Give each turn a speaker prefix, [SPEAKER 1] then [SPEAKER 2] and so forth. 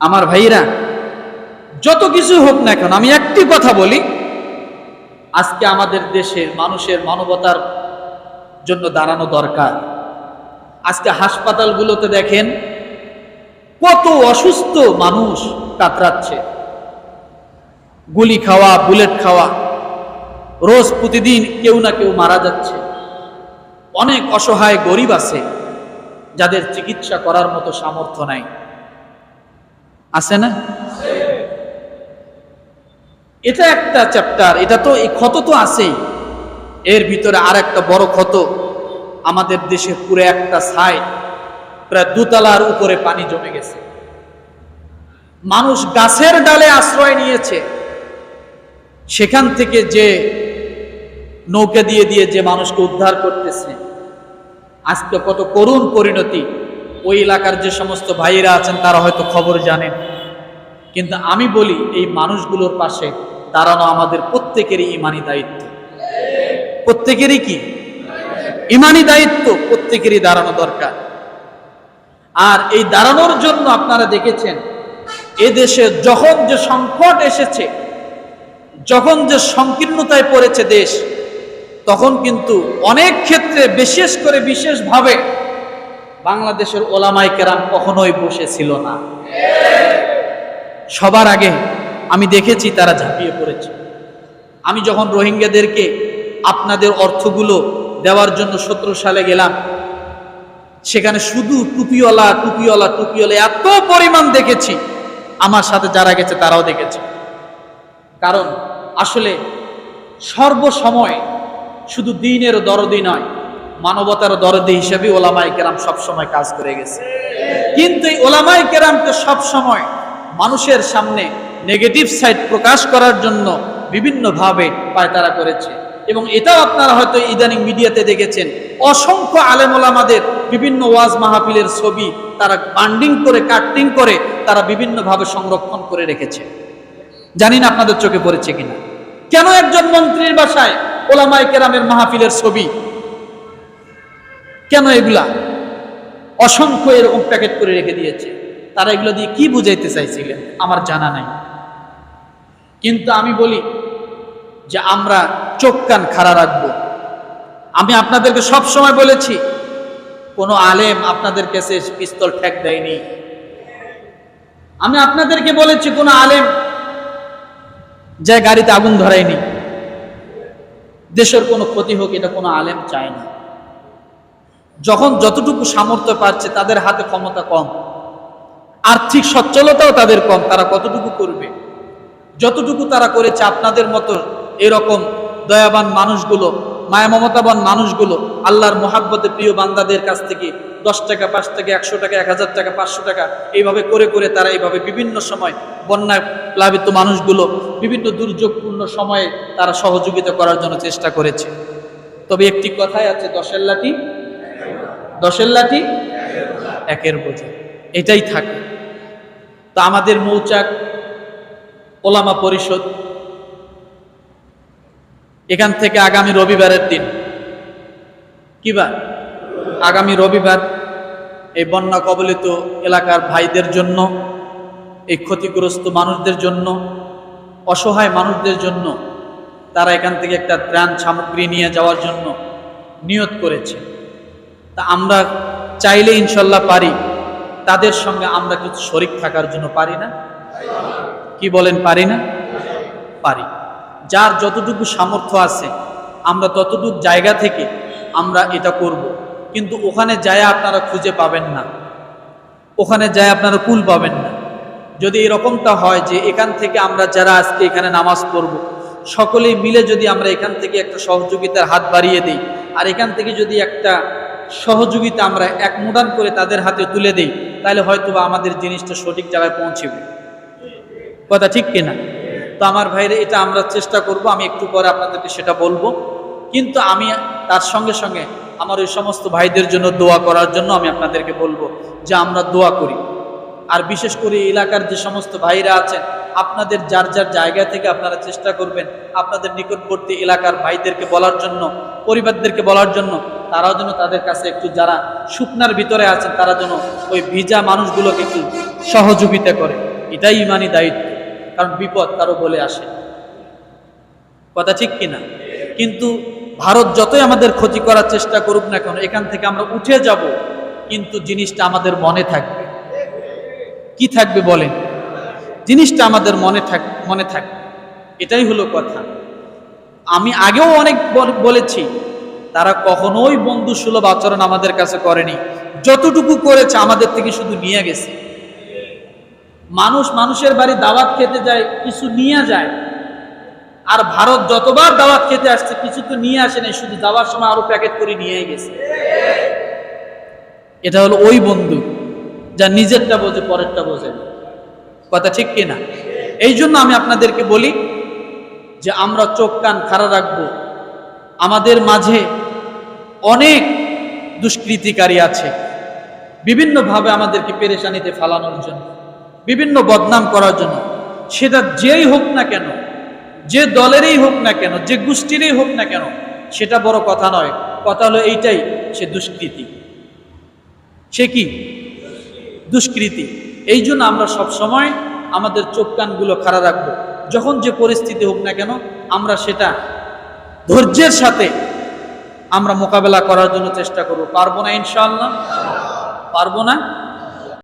[SPEAKER 1] আমার ভাইরা, যত কিছু হোক না কেন, আমি একটি কথা বলি, আজকে আমাদের দেশের মানুষের মানবতার জন্য দাঁড়ানো দরকার। আজকে হাসপাতালগুলোতে দেখেন, কত অসুস্থ মানুষ কাতরাচ্ছে। গুলি খাওয়া, বুলেট খাওয়া, রোজ প্রতিদিন কেউ না কেউ মারা যাচ্ছে। অনেক অসহায় গরিব আছে, যাদের চিকিৎসা করার মতো সামর্থ্য নাই। আছে না? এটা একটা চ্যাপ্টার এটা তো এই ক্ষত তো আছেই। এর ভিতরে আর একটা বড় ক্ষত, আমাদের দেশে পুরো একটা সাইড প্রায় দুতলার উপরে পানি জমে গেছে। মানুষ গাছের ডালে আশ্রয় নিয়েছে। সেখান থেকে যে নৌকা দিয়ে দিয়ে যে মানুষকে উদ্ধার করতেছে, আজকে কত করুণ পরিণতি। ওই এলাকার যে সমস্ত ভাইয়েরা আছেন, তারা হয়তো খবর জানেন। কিন্তু আমি বলি, এই মানুষগুলোর পাশে দাঁড়ানো আমাদের প্রত্যেকেরই ইমানি দায়িত্ব। প্রত্যেকেরই কি? ইমানি দায়িত্ব প্রত্যেকেরই দাঁড়ানো দরকার। আর এই দাঁড়ানোর জন্য আপনারা দেখেছেন, এদেশে যখন যে সংকট এসেছে, যখন যে সংকীর্ণতায় পড়েছে দেশ, তখন কিন্তু অনেক ক্ষেত্রে বিশেষ করে বিশেষভাবে বাংলাদেশের ওলামাই কেরাম কখনোই বসেছিল না। সবার আগে আমি দেখেছি তারা ঝাঁপিয়ে পড়েছে। আমি যখন রোহিঙ্গাদেরকে আপনাদের অর্থগুলো দেওয়ার জন্য সতেরো সালে গেলাম, সেখানে শুধু টুপিওয়ালা টুপিওয়ালা টুপিওয়ালা এত পরিমাণ দেখেছি, আমার সাথে যারা গেছে তারাও দেখেছে। কারণ আসলে সর্বসময় শুধু দিনের দরদি নয় মানবতার দরদি হিসেবে ওলামাই কেরাম সবসময় কাজ করে গেছে। কিন্তু এই ওলামাই কেরামকে সবসময় মানুষের সামনে নেগেটিভ সাইড প্রকাশ করার জন্য বিভিন্নভাবে পায়তারা করেছে। এবং এটাও আপনারা হয়তো ইদানিং মিডিয়াতে দেখেছেন, অসংখ্য আলেম ওলামাদের বিভিন্ন ওয়াজ মাহফিলের ছবি তারা বান্ডিং করে কাটিং করে তারা বিভিন্নভাবে সংরক্ষণ করে রেখেছে। জানি না আপনাদের চোখে পড়েছে কিনা। কেন একজন মন্ত্রীর বাসায় ওলামাই কেরামের মাহফিলের ছবি কেন এগুলা? অসংখ্য এরকম প্যাকেট করে রেখে দিয়েছে। তারা এগুলো দিয়ে কি বুঝাইতে চাইছিলেন? আমার জানা নাই। কিন্তু আমি বলি যে আমরা চোখ কান খাড়া রাখব। আমি আপনাদেরকে সব সময় বলেছি, কোনো আলেম আপনাদের কাছে পিস্তল ঠেক দেয়নি। আমি আপনাদেরকে বলেছি, কোনো আলেম যে গাড়িতে আগুন ধরায়নি, দেশের কোনো ক্ষতি হোক, এটা কোনো আলেম চায় না। যখন যতটুকু সামর্থ্য পাচ্ছে তাদের হাতে ক্ষমতা কম, আর্থিক সচ্ছলতাও তাদের কম, তারা কতটুকু করবে? যতটুকু তারা করেছে আপনাদের মতো এরকম দয়াবান মানুষগুলো, মায়া মমতাবান মানুষগুলো, আল্লাহর মোহাব্বতে প্রিয় বান্দাদের কাছ থেকে দশ টাকা, পাঁচ টাকা, একশো টাকা, এক হাজার টাকা, পাঁচশো টাকা এইভাবে করে করে তারা এইভাবে বিভিন্ন সময় বন্যায় প্লাবিত মানুষগুলো বিভিন্ন দুর্যোগপূর্ণ সময়ে তারা সহযোগিতা করার জন্য চেষ্টা করেছে। তবে একটি কথাই আছে, দশের লাঠি দশের লাঠি, একের বোঝা। এটাই থাকে। তা আমাদের মৌচাক ওলামা পরিষদ। এখান থেকে আগামী রবিবারের দিন। কি বার? আগামী রবিবার এই বন্যা কবলিত এলাকার ভাইদের জন্য, এই ক্ষতিগ্রস্ত মানুষদের জন্য, অসহায় মানুষদের জন্য তারা এখান থেকে একটা ত্রাণ সামগ্রী নিয়ে যাওয়ার জন্য নিয়ত করেছে। তা আমরা চাইলে ইনশাল্লাহ পারি। তাদের সঙ্গে আমরা কিছু শরিক থাকার জন্য পারি না। কি বলেন পারি না? পারি। যার যতটুকু সামর্থ্য আছে, আমরা ততটুকু জায়গা থেকে আমরা এটা করব। কিন্তু ওখানে যায় আপনারা খুঁজে পাবেন না। ওখানে যায় আপনারা কুল পাবেন না। যদি এরকমটা হয় যে এখান থেকে আমরা যারা আজকে এখানে নামাজ পড়ব, সকলেই মিলে যদি আমরা এখান থেকে একটা সহযোগিতার হাত বাড়িয়ে দিই, আর এখান থেকে যদি একটা সহযোগিতা আমরা এক মুদান করে তাদের হাতে তুলে দেই, তাহলে হয়তো বা আমাদের জিনিসটা সঠিক জায়গায় পৌঁছবে। কথা ঠিক কিনা? তো আমার ভাইরে এটা আমরা চেষ্টা করব, আমি একটু পরে আপনাদেরকে সেটা বলব। কিন্তু আমি তার সঙ্গে সঙ্গে আমার ওই সমস্ত ভাইদের জন্য দোয়া করার জন্য আমি আপনাদেরকে বলব যে আমরা দোয়া করি। আর বিশেষ করে এলাকার যে সমস্ত ভাইরা আছেন, আপনাদের যার যার জায়গা থেকে আপনারা চেষ্টা করবেন আপনাদের নিকটবর্তী এলাকার ভাইদেরকে বলার জন্য, পরিবারদেরকে বলার জন্য তারাও যেন তাদের কাছে একটু যারা শুকনার ভিতরে আছেন, তারা যেন ওই ভিজা মানুষগুলোকে একটু সহযোগিতা করে। এটাই ইমানি দায়িত্ব, কারণ বিপদ কারও বলে আসে। কথা ঠিক কিনা কিন্তু ভারত যতই আমাদের ক্ষতি করার চেষ্টা করুক না কেন, এখান থেকে আমরা উঠে যাব, কিন্তু জিনিসটা আমাদের মনে থাকবে। কি থাকবে বলেন? জিনিসটা আমাদের মনে থাক, মনে থাকবে। এটাই হলো কথা। আমি আগেও অনেক বলেছি তারা কখনোই বন্ধু সুলভ আচরণ আমাদের কাছে করেনি। যতটুকু করেছে আমাদের থেকে শুধু নিয়ে গেছে। মানুষ মানুষের বাড়ি দাওয়াত খেতে যায়, কিছু নিয়ে যায়। আর ভারত যতবার দাওয়াত খেতে আসছে, কিছু তো নিয়ে আসে নাই, শুধু যাওয়ার সময় আরও প্যাকেট করে নিয়ে গেছে। এটা হলো ওই বন্ধু, যা নিজেরটা বোঝে, পরেরটা বোঝে কথা ঠিক কিনা? এই জন্য আমি আপনাদেরকে বলি যে আমরা চোখ কান খাড়া রাখব। আমাদের মাঝে অনেক দুষ্কৃতিকারী আছে। বিভিন্নভাবে আমাদেরকে পেরেশানিতে ফালানোর জন্য, বিভিন্ন বদনাম করার জন্য। সেটা যেই হোক না কেন, যে দলেরই হোক না কেন, যে গোষ্ঠীরই হোক না কেন, সেটা বড় কথা নয়। কথা হলো এইটাই, সে দুষ্কৃতি। সে কি? দুষ্কৃতি। এই জন্য আমরা সব সময় আমাদের চোখ কানগুলো খাড়া রাখব। যখন যে পরিস্থিতি হোক না কেন, আমরা সেটা ধৈর্যের সাথে আমরা মোকাবেলা করার জন্য চেষ্টা করব। পারব না ইনশাল্লাহ পারব না?